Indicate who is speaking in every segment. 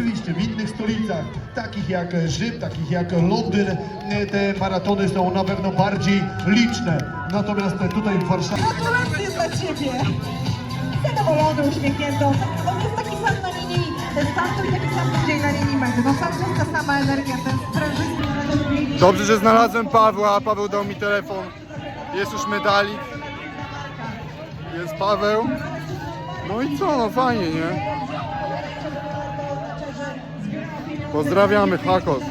Speaker 1: Oczywiście w innych stolicach, takich jak Rzym, takich jak Londyn, e, te maratony są na pewno bardziej liczne. Natomiast tutaj w Warszawie...
Speaker 2: Gratulacje dla Ciebie! Zadowolony, uśmiechnięty. On on jest taki sam na linii startu i taki sam będzie na linii mety. No cały czas ta sama energia, ten sprężysty.
Speaker 3: Dobrze, że znalazłem Pawła, Paweł dał mi telefon. Jest już medalik. Jest Paweł. No i co, no fajnie, nie? Pozdrawiamy, Hakos.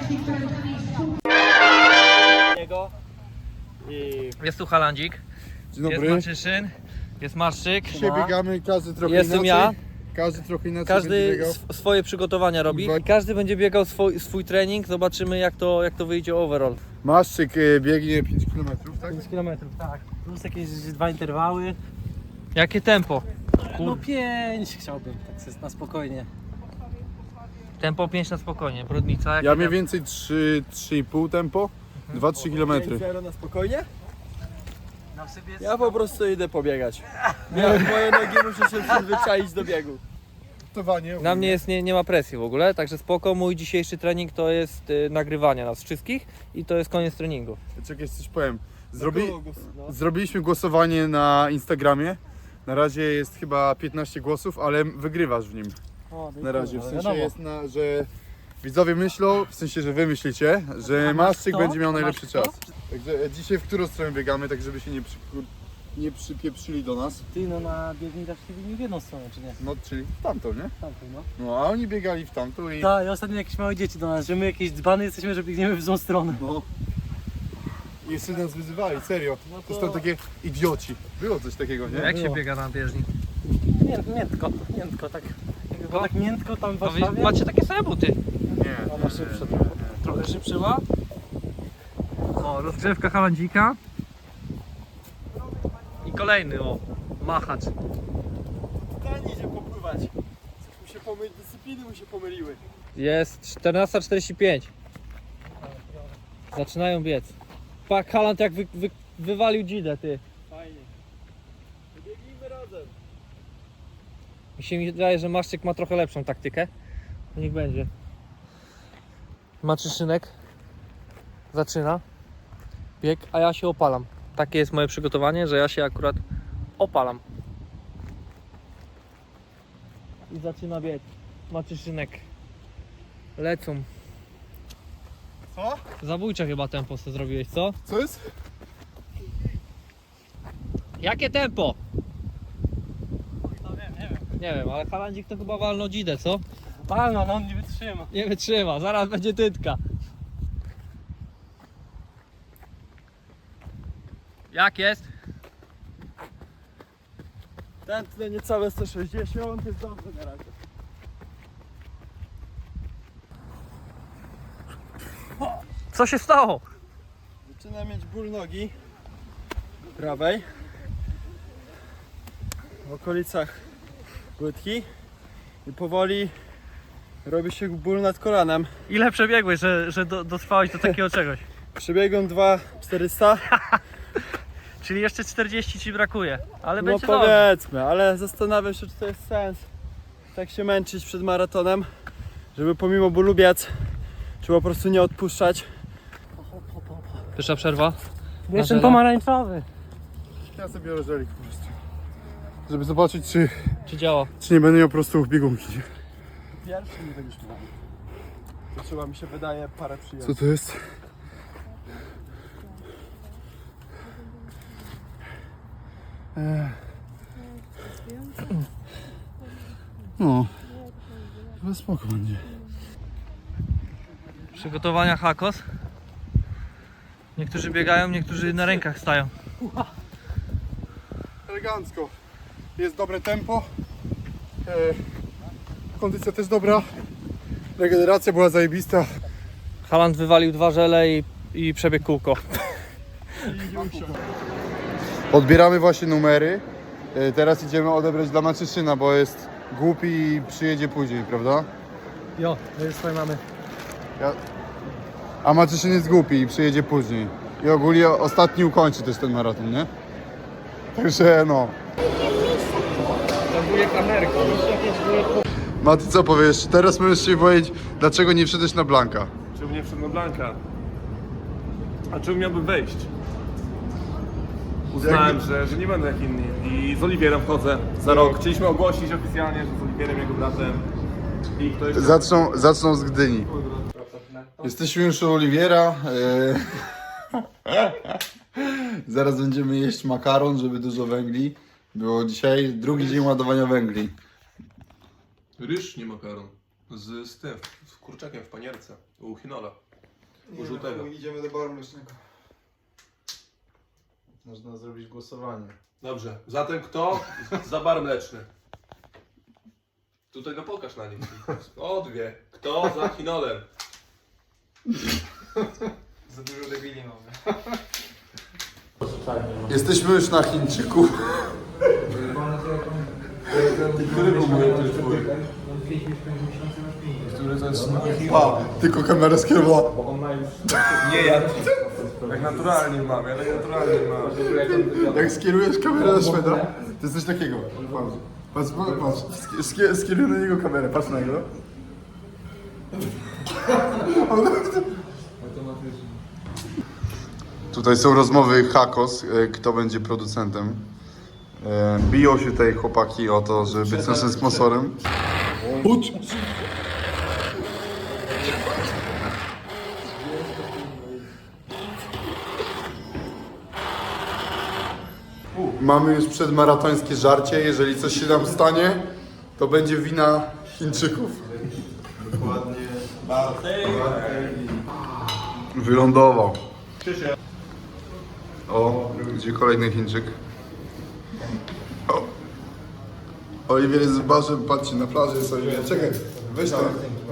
Speaker 4: i
Speaker 5: Jest tu Halandzik,
Speaker 3: Dzień
Speaker 5: jest
Speaker 3: dobry.
Speaker 5: Maczyszyn, jest Marszczyk.
Speaker 3: Dzisiaj biegamy, każdy trochę
Speaker 5: Jestem
Speaker 3: inaczej.
Speaker 5: ja.
Speaker 3: Każdy trochę inaczej będzie
Speaker 5: Każdy
Speaker 3: biegał.
Speaker 5: sw- swoje przygotowania robi. I każdy będzie biegał swój, swój trening. Zobaczymy jak to, jak to wyjdzie overall.
Speaker 3: Maszczyk y, biegnie 5 km, tak?
Speaker 4: 5 km, tak. Plus jakieś dwa interwały.
Speaker 5: Jakie tempo?
Speaker 4: No 5 chciałbym, tak jest na spokojnie.
Speaker 5: Tempo 5 na spokojnie. Brodnica. jakie
Speaker 3: Ja mniej więcej 3, 3,5 tempo, 2-3 km.
Speaker 6: Zero na spokojnie?
Speaker 4: Na
Speaker 6: Ja po prostu idę pobiegać. Moje, moje nogi muszę się przyzwyczaić do biegu.
Speaker 5: Na mnie jest, nie, nie ma presji w ogóle, także spoko. Mój dzisiejszy trening to jest y, nagrywanie nas wszystkich i to jest koniec treningu.
Speaker 3: Czekaj, coś powiem. Zrobi...
Speaker 6: No.
Speaker 3: Zrobiliśmy głosowanie na Instagramie. Na razie jest chyba 15 głosów, ale wygrywasz w nim. Na razie. W sensie
Speaker 4: wiadomo.
Speaker 3: jest, na, że widzowie myślą, w sensie, że wy myślicie, że Maszczyk będzie miał najlepszy czas. Także e, dzisiaj w którą stronę biegamy, tak żeby się nie, przy, nie przypieprzyli do nas.
Speaker 4: Ty no na biegni zawsze biegnie w jedną stronę, czy nie?
Speaker 3: No, czyli w tamtą, nie?
Speaker 4: Tamtą, no.
Speaker 3: No, a oni biegali w tamtą i...
Speaker 4: Tak, i ostatnio jakieś małe dzieci do nas, że my jakieś dzbany jesteśmy, że biegniemy w złą stronę.
Speaker 3: No. I jeszcze nas wyzywali, serio.
Speaker 4: No
Speaker 3: To są takie idioci. Było coś takiego, nie?
Speaker 5: Jak się biega na bieżni?
Speaker 4: Mię, miętko, miętko, tak. Jakby tak miętko tam w
Speaker 5: To wy
Speaker 4: Warszawie.
Speaker 5: macie takie same buty.
Speaker 3: Nie.
Speaker 4: Ona szybsza.
Speaker 5: Trochę szybszy ma. O, rozgrzewka Halandzika. I kolejny, o, machacz.
Speaker 6: Ten idzie popływać. Coś mu się pomyli, dyscypliny mu się pomyliły.
Speaker 5: Jest 14.45. Zaczynają biec. Pak Haland jak wy, wy, wywalił dzidę, ty. Mi się wydaje, że Maszczyk ma trochę lepszą taktykę. Niech będzie. Maczyszynek zaczyna bieg, a ja się opalam. Takie jest moje przygotowanie, że ja się akurat opalam. I zaczyna bieg. Maczyszynek. Lecą.
Speaker 3: Co?
Speaker 5: Zabójcze chyba tempo sobie zrobiłeś, co?
Speaker 3: Co jest?
Speaker 5: Jakie tempo?
Speaker 4: Nie wiem.
Speaker 5: Ale Halandzik to chyba walno dzidę, co?
Speaker 4: Palno, no on nie wytrzyma.
Speaker 5: Nie wytrzyma, zaraz będzie tytka. Jak jest?
Speaker 6: Tętne niecałe 160 jest dobrze na razie.
Speaker 5: Co się stało?
Speaker 6: Zaczynam mieć ból nogi prawej w okolicach łydki i powoli robi się ból nad kolanem.
Speaker 5: Ile przebiegłeś, że, że do, dotrwałeś do takiego czegoś?
Speaker 6: Przebiegłem 2,400,
Speaker 5: Czyli jeszcze 40 ci brakuje, ale
Speaker 6: no
Speaker 5: będzie dobrze.
Speaker 6: powiedzmy, ale zastanawiam się czy to jest sens tak się męczyć przed maratonem, żeby pomimo bólu biec, czy po prostu nie odpuszczać.
Speaker 5: Pierwsza przerwa.
Speaker 4: Ten pomarańczowy.
Speaker 3: Ja sobie biorę żelik po prostu. Żeby zobaczyć, czy,
Speaker 5: Czy działa?
Speaker 3: czy nie będę miał po prostu biegunki. nie?
Speaker 6: Pierwszy nie będziesz miał. To trzeba mi się wydaje parę
Speaker 3: Co
Speaker 6: przyjemnych.
Speaker 3: to jest? Eee. No. Chyba spoko będzie.
Speaker 5: Przygotowania Hakos. Niektórzy biegają, niektórzy na rękach stają.
Speaker 3: Elegancko. Jest dobre tempo. E, kondycja też dobra. Regeneracja była zajebista.
Speaker 5: Haland wywalił dwa żele i, i przebiegł kółko.
Speaker 3: Odbieramy właśnie numery. E, teraz idziemy odebrać dla Maczyszyna, bo jest głupi i przyjedzie później, prawda?
Speaker 4: Jo, to jest twojej mamy.
Speaker 3: Ja... A Maczyszyn jest głupi i przyjedzie później. I ogólnie ostatni ukończy też ten maraton, nie? Także no. Mati, co powiesz? Teraz możesz się powiedzieć, dlaczego nie wszedłeś na Blanka.
Speaker 7: Czemu nie wszedł na Blanka? A czemu miałbym wejść? Uznałem, że, że nie będę jak inni. I z Oliwierem wchodzę za rok. Chcieliśmy ogłosić oficjalnie, że z Oliwierem, jego bratem. I ktoś...
Speaker 3: Zaczną, zaczną z Gdyni. Jesteśmy już u Oliwiera. e, Zaraz będziemy jeść makaron, żeby dużo węgli. Było dzisiaj drugi dzień ładowania węgli.
Speaker 8: Ryż, nie makaron. Z, z tym, z kurczakiem w panierce. U Chinola. U żółtego.
Speaker 3: Idziemy do baru mlecznego. Można zrobić głosowanie.
Speaker 8: Dobrze. Zatem kto za bar mleczny? Tutaj go pokaż na nim. O dwie. Kto za Chinolem?
Speaker 5: Za dużo debili mamy.
Speaker 3: Jesteśmy już na Chińczyku.
Speaker 8: Który był mój twój? Który to jest
Speaker 3: A, tylko kamera skierowała.
Speaker 8: Nie ja. Tak naturalnie mam, ja tak naturalnie mam.
Speaker 3: Jak skierujesz kamerę na Szweda, to jest coś takiego. Patrz, patrz, patrz. Ski- Skieruj na niego kamerę, patrz na niego. Tutaj są rozmowy Hakos, e, kto będzie producentem. E, Biją się tutaj chłopaki o to, żeby być naszym sponsorem. Chodź. Mamy już przedmaratońskie żarcie. Jeżeli coś się nam stanie, to będzie wina Chińczyków. Dokładnie. Wylądował. O, gdzie kolejny Chińczyk? Oliwier jest z barzem, patrzcie, na plaży jest Oliwier. Czekaj, weź ten,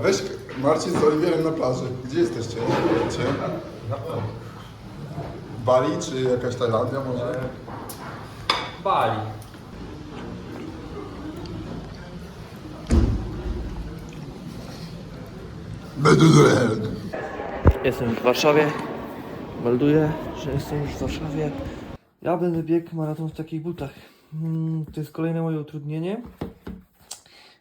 Speaker 3: weź Marcin z Oliwierem na plaży. Gdzie jesteście? Gdzie? Bali czy jakaś Tajlandia może?
Speaker 5: Bali. Jestem w Warszawie. Melduję, że jestem już w Warszawie. Ja będę biegł maraton w takich butach. Mm, To jest kolejne moje utrudnienie.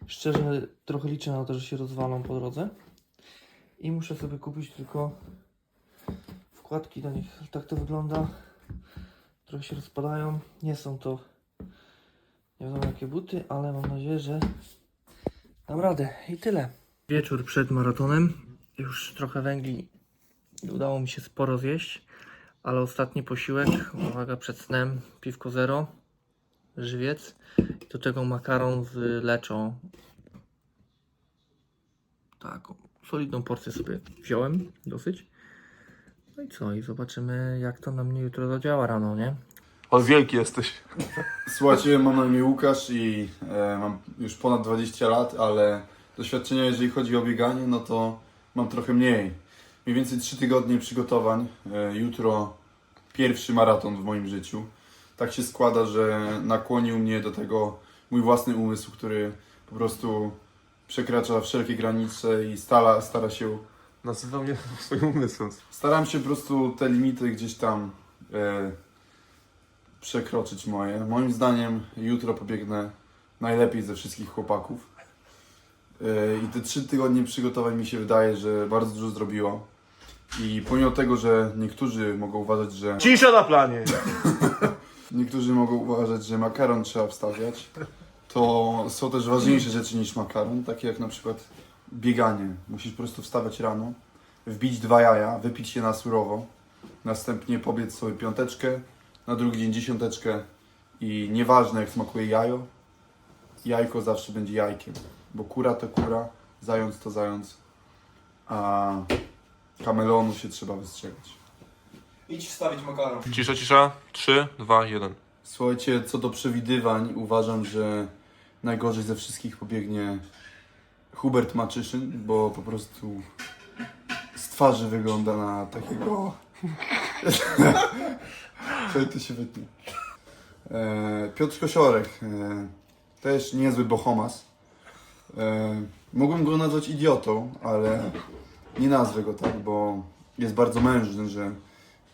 Speaker 5: Szczerze, trochę liczę na to, że się rozwalą po drodze. I muszę sobie kupić tylko wkładki do nich. Tak to wygląda. Trochę się rozpadają. Nie są to nie wiadomo jakie buty, ale mam nadzieję, że dam radę. I tyle. Wieczór przed maratonem. Już trochę węgli udało mi się sporo zjeść, ale ostatni posiłek, uwaga, przed snem, piwko zero, żywiec, do tego makaron z leczą. Taką solidną porcję sobie wziąłem, dosyć. No i co, i zobaczymy jak to na mnie jutro zadziała rano, nie?
Speaker 8: O, wielki jesteś.
Speaker 3: Słuchajcie, mam na imię Łukasz i e, mam już ponad 20 lat, ale doświadczenia jeżeli chodzi o bieganie, no to mam trochę mniej. Mniej więcej 3 tygodnie przygotowań. E, jutro pierwszy maraton w moim życiu. Tak się składa, że nakłonił mnie do tego mój własny umysł, który po prostu przekracza wszelkie granice i stara, stara się
Speaker 8: Nazywał mnie swoim umysłem.
Speaker 3: Staram się po prostu te limity gdzieś tam e, przekroczyć moje. Moim zdaniem jutro pobiegnę najlepiej ze wszystkich chłopaków. E, I te trzy tygodnie przygotowań mi się wydaje, że bardzo dużo zrobiło. I pomimo tego, że niektórzy mogą uważać, że
Speaker 7: Cisza na planie!
Speaker 3: niektórzy mogą uważać, że makaron trzeba wstawiać, to są też ważniejsze rzeczy niż makaron, takie jak na przykład bieganie. Musisz po prostu wstawać rano, wbić dwa jaja, wypić je na surowo, następnie pobiec sobie piąteczkę, na drugi dzień dziesiąteczkę i nieważne jak smakuje jajo, jajko zawsze będzie jajkiem, bo kura to kura, zając to zając, a kameleonu się trzeba wystrzegać.
Speaker 6: Idź wstawić makaron.
Speaker 8: Cisza, cisza. 3, 2, 1.
Speaker 3: Słuchajcie, co do przewidywań, uważam, że najgorzej ze wszystkich pobiegnie Hubert Maczyszyn, bo po prostu z twarzy wygląda na takiego... Słuchaj, to się wytnie. E, Piotr Kosiorek, e, też niezły bohomas. E, mógłbym go nazwać idiotą, ale nie nazwę go tak, bo jest bardzo mężny, że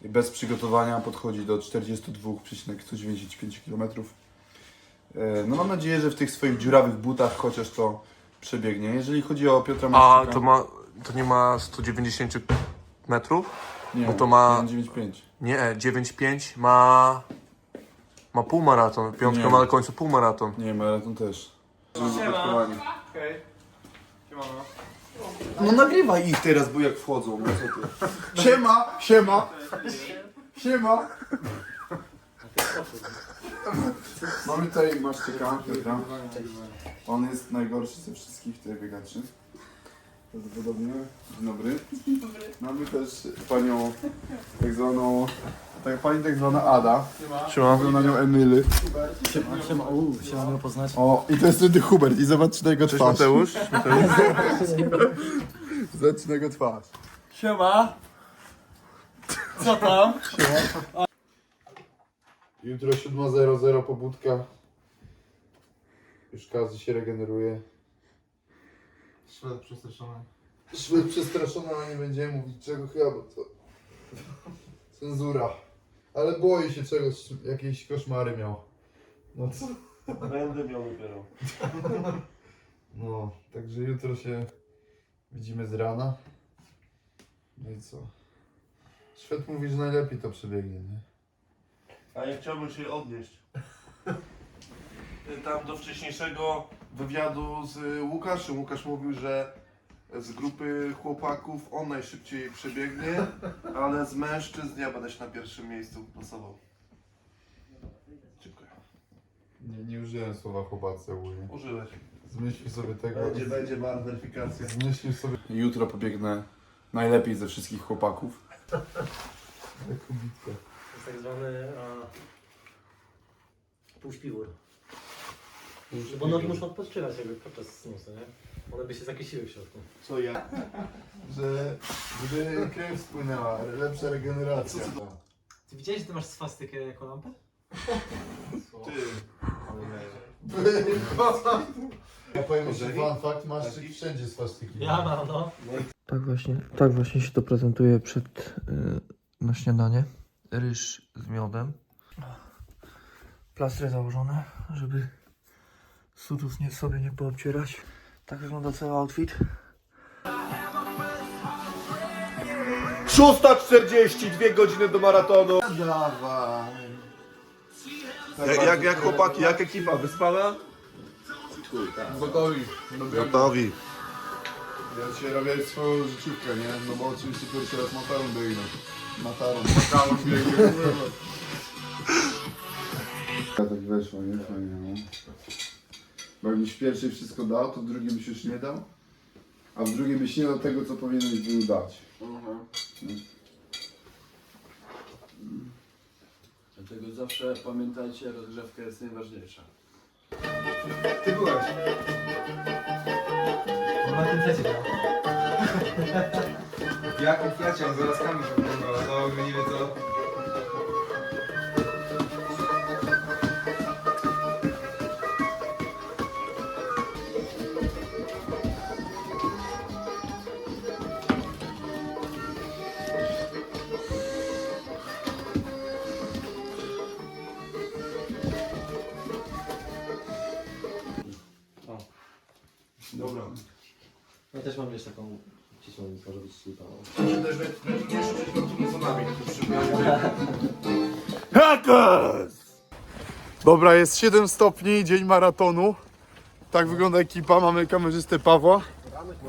Speaker 3: bez przygotowania podchodzi do 42,95 km. E, No mam nadzieję, że w tych swoich dziurawych butach chociaż to przebiegnie. Jeżeli chodzi o Piotra
Speaker 8: A to ma, to nie ma 190 metrów?
Speaker 3: Nie,
Speaker 8: bo to ma-
Speaker 3: 9,5.
Speaker 8: Nie, 9,5 ma, ma półmaraton. Piątka
Speaker 3: Nie.
Speaker 8: ma na końcu półmaraton.
Speaker 3: Nie, maraton też. Siema.
Speaker 6: Okej.
Speaker 3: No nagrywaj ich teraz, bo jak wchodzą, no co ty. Siema, siema, siema. Mamy tutaj Maszczyka, Piotra. On jest najgorszy ze wszystkich tych biegaczy. Prawdopodobnie. Dzień dobry. Mamy też panią tak zwaną, tak, pani tak zwana Ada.
Speaker 8: Siema.
Speaker 3: Mówią na nią Emily.
Speaker 4: Siema, uuu, siema, miło poznać.
Speaker 3: O, i to jest wtedy Hubert i zobacz na jego
Speaker 8: Cześć
Speaker 3: twarz.
Speaker 8: Mateusz.
Speaker 3: Zobacz na jego twarz.
Speaker 6: Siema. Co tam?
Speaker 3: Jutro 7.00 pobudka. Już każdy się regeneruje.
Speaker 1: Szwed przestraszony.
Speaker 3: Szwed przestraszony, ale nie będziemy mówić czego chyba, bo to cenzura. Ale boi się czegoś, jakieś koszmary miał. No co?
Speaker 8: Będę miał dopiero.
Speaker 3: No, także jutro się widzimy z rana. No i co? Szwed mówi, że najlepiej to przebiegnie, nie?
Speaker 8: A ja chciałbym się odnieść. Tam do wcześniejszego wywiadu z Łukaszem. Łukasz mówił, że z grupy chłopaków on najszybciej przebiegnie, ale z mężczyzn ja będę się na pierwszym miejscu pasował. Dziękuję.
Speaker 3: Nie, nie użyłem słowa chłopacy ogólnie.
Speaker 8: Użyłeś.
Speaker 3: Zmyślił sobie tego.
Speaker 8: Będzie, będzie bar weryfikacja.
Speaker 3: Zmyślił sobie. Jutro pobiegnę najlepiej ze wszystkich chłopaków.
Speaker 4: To jest tak zwany a, półśpiwór. Bo nogi muszą odpoczywać jakby podczas snu, co nie? One by się zakreśliły w środku.
Speaker 3: Co ja? Że żeby krew spłynęła, lepsza regeneracja.
Speaker 4: Ty widziałeś, że ty masz swastykę jako lampę?
Speaker 8: Ty.
Speaker 3: Ja powiem jeszcze fun fact, masz wszędzie swastyki.
Speaker 4: Ja mam, no.
Speaker 5: Tak właśnie, tak właśnie się to prezentuje przed, y, na śniadanie. Ryż z miodem. Plastry założone, żeby sudus nie sobie nie poobcierać. Tak wygląda cały outfit.
Speaker 7: 6.40, dwie godziny do maratonu.
Speaker 3: Dawaj.
Speaker 8: Jak, jak, jak chłopaki, jak ekipa wyspana?
Speaker 3: Gotowi.
Speaker 8: Gotowi.
Speaker 3: Ja dzisiaj robię swoją życiówkę, nie? No bo oczywiście pierwszy raz mataron biegnę. Mataron. Mataron biegnę. Ja tak weszło, nie? Fajnie, no. Bo jakbyś w pierwszej wszystko dał, to w drugiej byś już nie dał. A w drugiej byś nie dał tego, co powinieneś był dać.
Speaker 6: Dlatego zawsze pamiętajcie, rozgrzewka jest najważniejsza.
Speaker 1: Ty byłeś.
Speaker 4: Na tym secie grał.
Speaker 1: W jakim fiacie? On z laskami się wyglądał, no nie wie co.
Speaker 8: Dobra.
Speaker 4: Ja też mam jeszcze taką ścisłą, więc może być ślipa.
Speaker 8: Też najtrudniejsze przed maratonami.
Speaker 3: Dobra, jest 7 stopni, dzień maratonu. Tak wygląda ekipa. Mamy kamerzystę Pawła.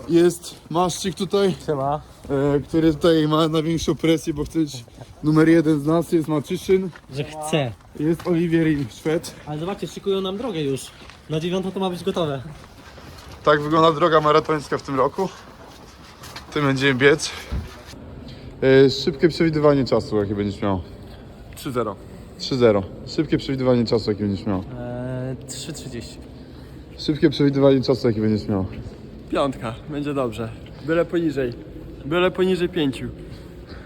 Speaker 3: Jest Maszczyk tutaj,
Speaker 4: Siema.
Speaker 3: e, który tutaj ma największą presję, bo chce być numer jeden z nas. Jest Maczyszyn,
Speaker 4: Że chce.
Speaker 3: jest Oliwier i Szwed.
Speaker 4: Ale zobaczcie, szykują nam drogę już. Na dziewiątą to ma być gotowe.
Speaker 3: Tak wygląda droga maratońska w tym roku. Tym będziemy biec. E, szybkie przewidywanie czasu, jakie będziesz miał.
Speaker 8: 3-0.
Speaker 3: 3-0. Szybkie przewidywanie czasu, jakie będziesz miał.
Speaker 4: Eee, 3.30.
Speaker 3: Szybkie przewidywanie czasu, jakie będziesz miał.
Speaker 6: Piątka, będzie dobrze. Byle poniżej. Byle poniżej pięciu.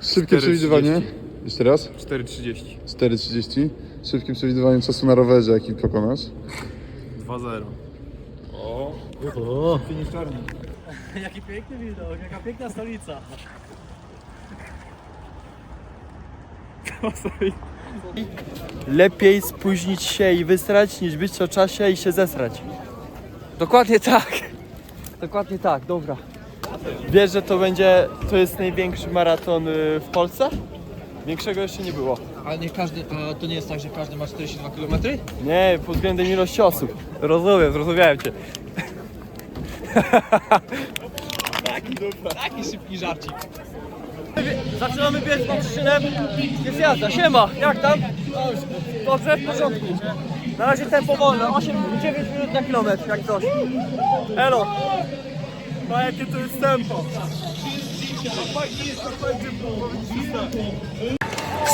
Speaker 3: Szybkie
Speaker 6: 4,30.
Speaker 3: przewidywanie. Jeszcze raz.
Speaker 6: 4.30.
Speaker 3: 4.30. Szybkie przewidywanie czasu na rowerze, jaki pokonasz.
Speaker 6: 2-0.
Speaker 4: O, Jaki piękny widok, jaka piękna stolica.
Speaker 6: Lepiej spóźnić się i wysrać, niż być o czasie i się zesrać.
Speaker 5: Dokładnie tak.
Speaker 6: Dokładnie tak, dobra. Wiesz, że to będzie, to jest największy maraton y, w Polsce? Większego jeszcze nie było.
Speaker 9: Ale nie każdy, a to nie jest tak, że każdy ma 42 km?
Speaker 6: Nie, pod względem ilości osób. Rozumiem, zrozumiałem cię.
Speaker 9: Taki szybki żarcik.
Speaker 6: Zaczynamy biec pod szynem. Jest jazda, siema, jak tam? Dobrze, w porządku. Na razie tempo wolne, 8, 9 minut na kilometr, jak coś. Elo. A jakie to jest tempo?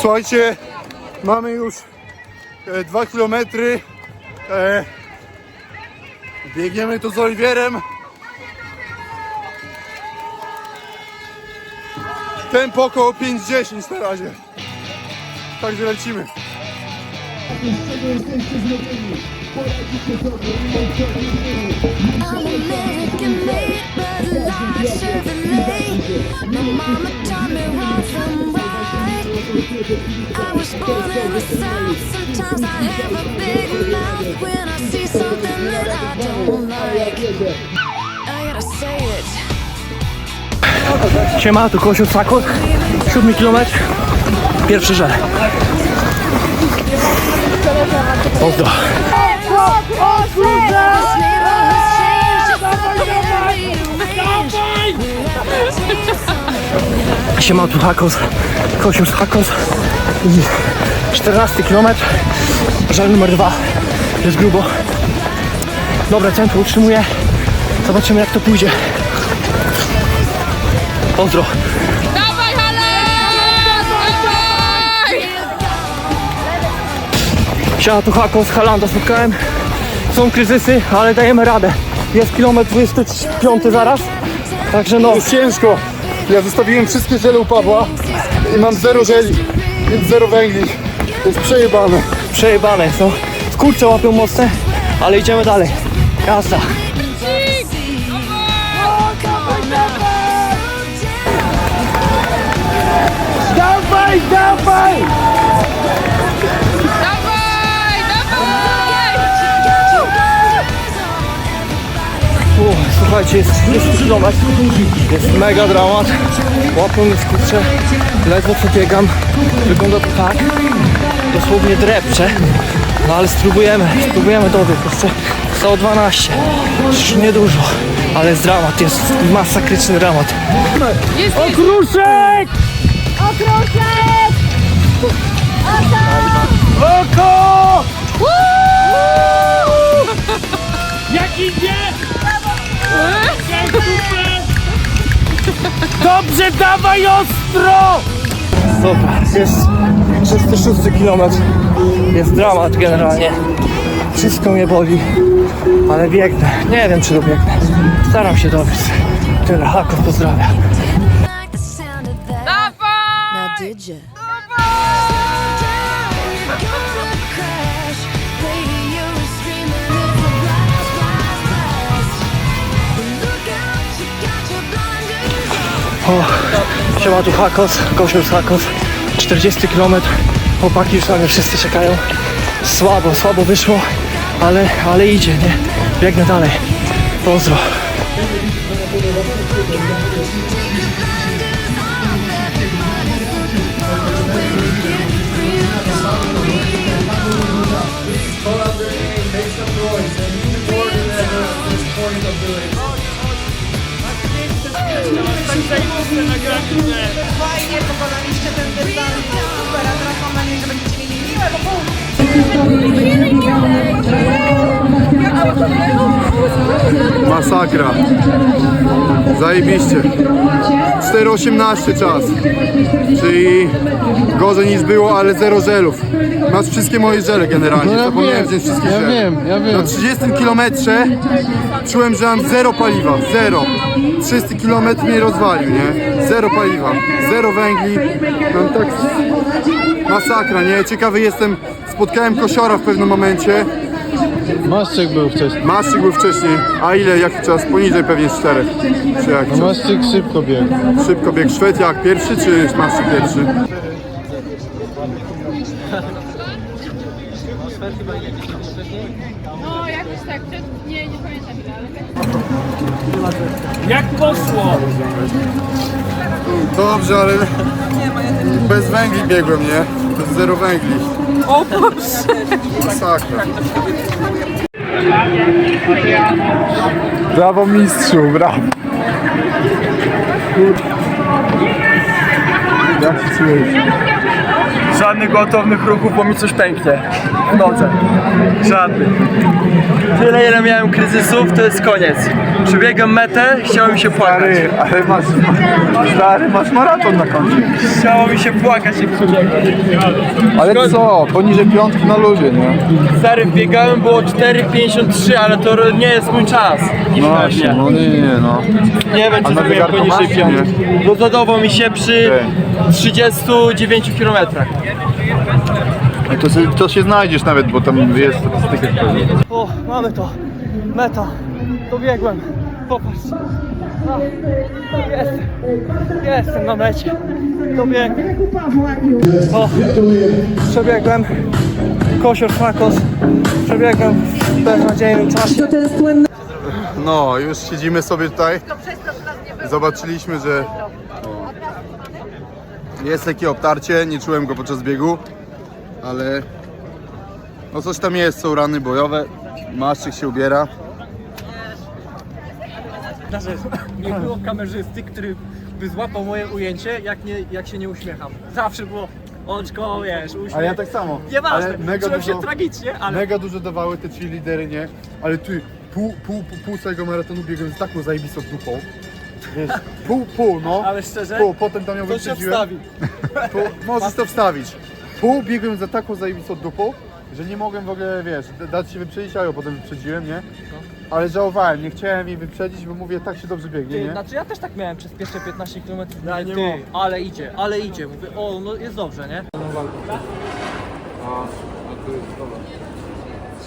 Speaker 3: Słuchajcie, mamy już 2 km. E, biegniemy tu z Oliwierem. Tempo około 5-10 na razie. Także lecimy.
Speaker 10: I'm American made, but like Chevrolet. My mama taught me wrong from right. I was born in the South. Sometimes I have a big mouth when I see something that I don't like.
Speaker 9: Siema, tu Kosiu Sako, siódmy kilometr, pierwszy żel. Pozdro. Siema, tu Hakos, Kosiu Hakos i 14 kilometr, żel numer dwa, jest grubo. Dobre tempo utrzymuję, zobaczymy jak to pójdzie. Pozdro. Siema, tu Hakos, Halanda spotkałem. Są kryzysy, ale dajemy radę. Jest kilometr 25 zaraz, także no.
Speaker 3: Jest ciężko. Ja zostawiłem wszystkie żele u Pawła i mam zero żeli, więc zero węgli. Jest przejebane.
Speaker 9: przejebane są. Skurcze łapią mocne, ale idziemy dalej. Jazda. Dawaj! U, Słuchajcie, jest, jest kilometr, jest mega dramat, łapią mnie skurcze, ledwo co biegam, wygląda to tak, dosłownie drepcze, no ale spróbujemy, spróbujemy dobiec, jeszcze. Stało 12, już niedużo, ale jest dramat, jest masakryczny dramat. Okruszek!
Speaker 10: Okruszek!
Speaker 9: Oko! Dobrze, dawaj ostro! Dobra, jest 36 kilometr. Jest dramat generalnie. Wszystko mnie boli, ale biegnę. Nie wiem, czy dobiegnę. Staram się dobiec. Tyle, Haków pozdrawia.
Speaker 10: Like
Speaker 9: O, tu Hakos, z Hakos, 40 km, chłopaki już na mnie wszyscy czekają. Słabo, słabo wyszło, ale, ale idzie, nie? Biegnę dalej. Pozdro.
Speaker 2: Fajnie pokonaliście ten dystans. Super, a teraz mam nadzieję, że będziecie mieli
Speaker 3: Masakra. Zajebiście. 4,18 czas. Czyli gorzej niż było, ale zero żelów. Masz wszystkie moje żele generalnie. Zapomniałem wziąć wszystkie żele.
Speaker 6: wiem, ja wiem.
Speaker 3: Na 30 kilometrze czułem, że mam zero paliwa. Zero. 30 kilometr mnie rozwalił, nie? Zero paliwa. Zero węgli. Mam tak... Masakra, nie? Ciekawy jestem. Spotkałem kosiora w pewnym momencie.
Speaker 6: Maszczek był wcześniej.
Speaker 3: Mastyk był wcześniej. A ile? Jaki czas? Poniżej pewnie 4. Czy jak?
Speaker 6: No Maszczyk szybko biegł.
Speaker 3: Szybko bieg Szwed jak pierwszy, czy Mastyk pierwszy?
Speaker 4: No jakoś tak, przed... nie, nie pamiętam ile, ale...
Speaker 6: Jak poszło?
Speaker 3: Dobrze, ale bez węgli biegłem, nie? Zero węgli.
Speaker 6: O Boże!
Speaker 3: Masakra. Brawo mistrzu, brawo. Jak się czujesz?
Speaker 6: Żadnych gwałtownych ruchów, bo mi coś pęknie w nodze. Żadnych. Tyle ile miałem kryzysów, to jest koniec. Przebiegłem metę, chciało mi się płakać.
Speaker 3: Stary, ale masz, stary, masz maraton na koncie.
Speaker 6: Chciało mi się płakać jak przebiegłem.
Speaker 3: Ale co, poniżej piątki na ludzie, nie?
Speaker 6: Stary, biegałem było 4,53, ale to nie jest mój czas.
Speaker 3: No
Speaker 6: no,
Speaker 3: właśnie, no nie, nie, no.
Speaker 6: Nie wiem, czy zrobiłem poniżej piątki. Rozładował mi się przy
Speaker 3: Okej.
Speaker 6: 39 km.
Speaker 3: To, się- to się znajdziesz nawet, bo tam jest statystyka.
Speaker 6: O, mamy to. Meta. Dobiegłem. Popatrz. A, Jestem. Jestem na mecie. Dobiegłem. O, przebiegłem. Kosior Fakos. Przebiegłem w beznadziejnym czasie.
Speaker 3: No, już siedzimy sobie tutaj. Zobaczyliśmy, że jest takie obtarcie, nie czułem go podczas biegu, ale no coś tam jest, są rany bojowe, maszczyk się ubiera.
Speaker 6: Znaczy, nie było kamerzysty, który by złapał moje ujęcie, jak, nie, jak się nie uśmiecham. Zawsze było oczko, wiesz, uśmiech.
Speaker 3: Ale ja tak samo.
Speaker 6: Nieważne,
Speaker 3: ale mega
Speaker 6: czułem się
Speaker 3: dużo,
Speaker 6: tragicznie, ale...
Speaker 3: mega dużo dawały te trzy lidery, nie? Ale ty, pół, pół, pół, pół całego maratonu biegłem z taką zajebistą dupą. Wiesz, pół, pół, no.
Speaker 6: Ale szczerze,
Speaker 3: Pół, potem tam ją
Speaker 6: to się
Speaker 3: wyprzedziłem.
Speaker 6: wstawi.
Speaker 3: Pół, możesz to wstawić. Pół biegłem za taką zajebistą dupą, że nie mogłem w ogóle, wiesz, d- dać się wyprzedzić, a ją potem wyprzedziłem, nie? Ale żałowałem, nie chciałem jej wyprzedzić, bo mówię, tak się dobrze biegnie,
Speaker 6: Ty,
Speaker 3: nie?
Speaker 6: znaczy ja też tak miałem przez pierwsze 15 km.
Speaker 3: Ja nie
Speaker 6: ty,
Speaker 3: mogę.
Speaker 6: ale idzie, ale idzie. Mówię, o, no jest dobrze, nie?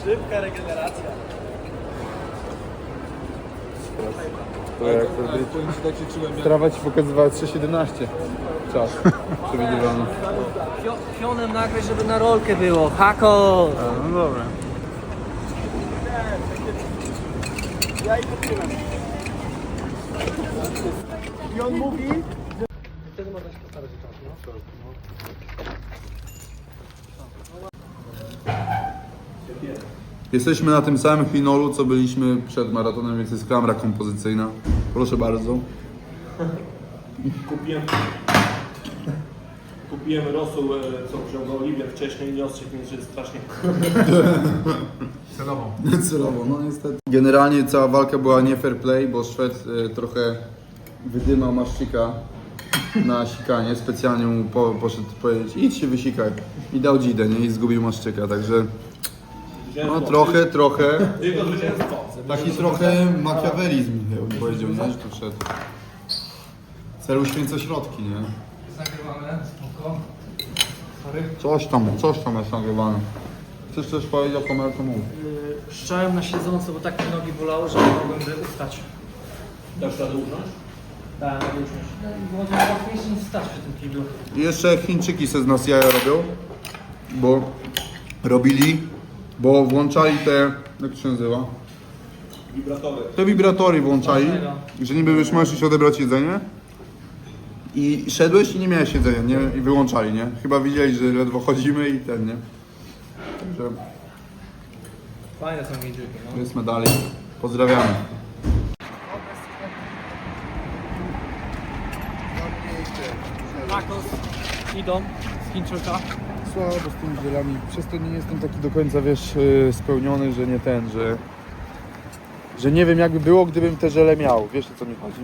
Speaker 6: Szybka regeneracja.
Speaker 3: Trawa ci pokazywała 3,17 czas przewidywany.
Speaker 6: Fio- Fionem nagrać, żeby na rolkę było. Hako!
Speaker 3: No dobra. Jesteśmy na tym samym chinolu, co byliśmy przed maratonem, więc jest klamra kompozycyjna. Proszę bardzo.
Speaker 7: Kupiłem, kupiłem rosół, e, co wziął go Oliwier wcześniej, nie ostrzegł mnie, że jest strasznie
Speaker 3: Celowo, no niestety. Generalnie cała walka była nie fair play, bo Szwed y, trochę wydymał maszczyka na sikanie. Specjalnie mu po, poszedł powiedzieć, idź się wysikaj. I dał dzidę, nie? I zgubił maszczyka, także... No trochę, trochę.
Speaker 7: Tylko zwycięstwo.
Speaker 3: Taki trochę makiawelizm, ja bym powiedział, nie? Że tu wszedł. Cel uświęca środki, nie?
Speaker 6: Nagrywane, spoko.
Speaker 3: Coś tam, coś tam jest nagrywane. Chcesz coś powiedzieć o kamerce? Mów.
Speaker 6: Yy, Szczałem na siedząco, bo tak mi nogi bolały, że nie mogłem by ustać.
Speaker 7: Dasz radę?
Speaker 6: Tak, usiąść. No i było to łatwiejsze niż stać przy tym kiblu.
Speaker 3: I jeszcze Chińczyki se z nas jaja robią, bo robili, bo włączali te, jak to się nazywa?
Speaker 7: Wibratory.
Speaker 3: Te wibratory włączali, że niby już możesz odebrać jedzenie i szedłeś i nie miałeś jedzenia, nie? I wyłączali, nie? Chyba widzieli, że ledwo chodzimy i ten, nie? Także
Speaker 6: Fajne są gadżety, no.
Speaker 3: jest medali. Pozdrawiamy.
Speaker 6: Nakos idą z Chińczyka.
Speaker 3: Słabo z tymi żelami, przez to nie jestem taki do końca, wiesz, y, spełniony, że nie ten, że... Że nie wiem jakby było, gdybym te żele miał, wiesz o co mi chodzi?